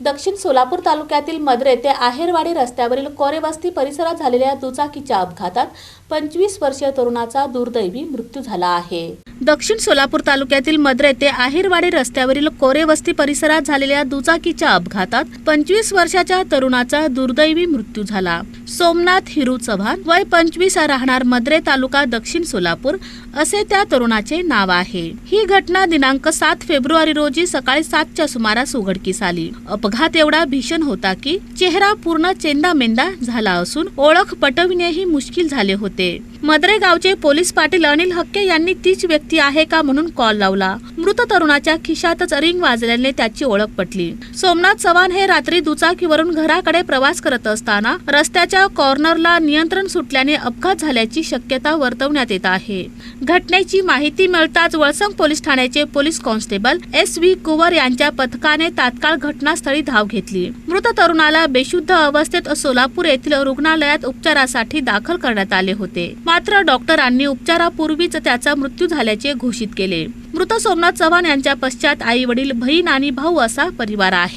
दक्षिण सोलापूर तालुक्यातील मद्रे ते आहेरवाडी रस्त्यावरील कोरेवस्ती परिसरात झालेल्या दुचाकीच्या अपघातात पंचवीस वर्षीय तरुणाचा दुर्दैवी मृत्यू झाला आहे. दक्षिण सोलापूर तालुक्यातील मद्रे ते आहिरवाडी रस्त्यावरील कोरेवस्ती परिसरात झालेल्या दुचाकीच्या अपघातात पंचवीस वर्षाच्या तरुणाचा दुर्दैवी मृत्यू झाला. सोमनाथ हिरू चव्हाण वय पंचवीस राहणार मद्रे तालुका दक्षिण सोलापूर असे त्या तरुणाचे नाव आहे. ही घटना दिनांक सात फेब्रुवारी रोजी सकाळी सातच्या सुमारास उघडकीस आली. अपघात एवढा भीषण होता की चेहरा पूर्ण चेंदामेंदा झाला असून ओळख पटविणेही मुश्किल झाले होते. मद्रे गावचे पोलीस पाटील अनिल हक्के यांनी तीच व्यक्ती आहे का म्हणून कॉल लावला. मृत तरुणाच्या खिशातच रिंग वाजल्याने त्याची ओळख पटली. सोमनाथ चव्हाण हे रात्री दुचाकीवरून घराकडे प्रवास करत असताना रस्त्याच्या कॉर्नरला नियंत्रण सुटल्याने अपघात झाल्याची शक्यता वर्तवण्यात येत आहे. घटनेची माहिती मिळताच वळसंग पोलीस ठाण्याचे police constable S V Kuwar यांच्या पथकाने तात्काळ घटनास्थळी धाव घेतली. मृत तरुणाला बेशुद्ध अवस्थेत सोलापूर येथील रुग्णालयात उपचारासाठी दाखल करण्यात आले होते. मात्र डॉक्टरांनी उपचारापूर्वीच त्याचा मृत्यू असल्याचे घोषित केले. मृत सोमनाथ चव्हाण यांच्या पश्चात आई वडील बहीण आणि भाऊ असा परिवार आहे.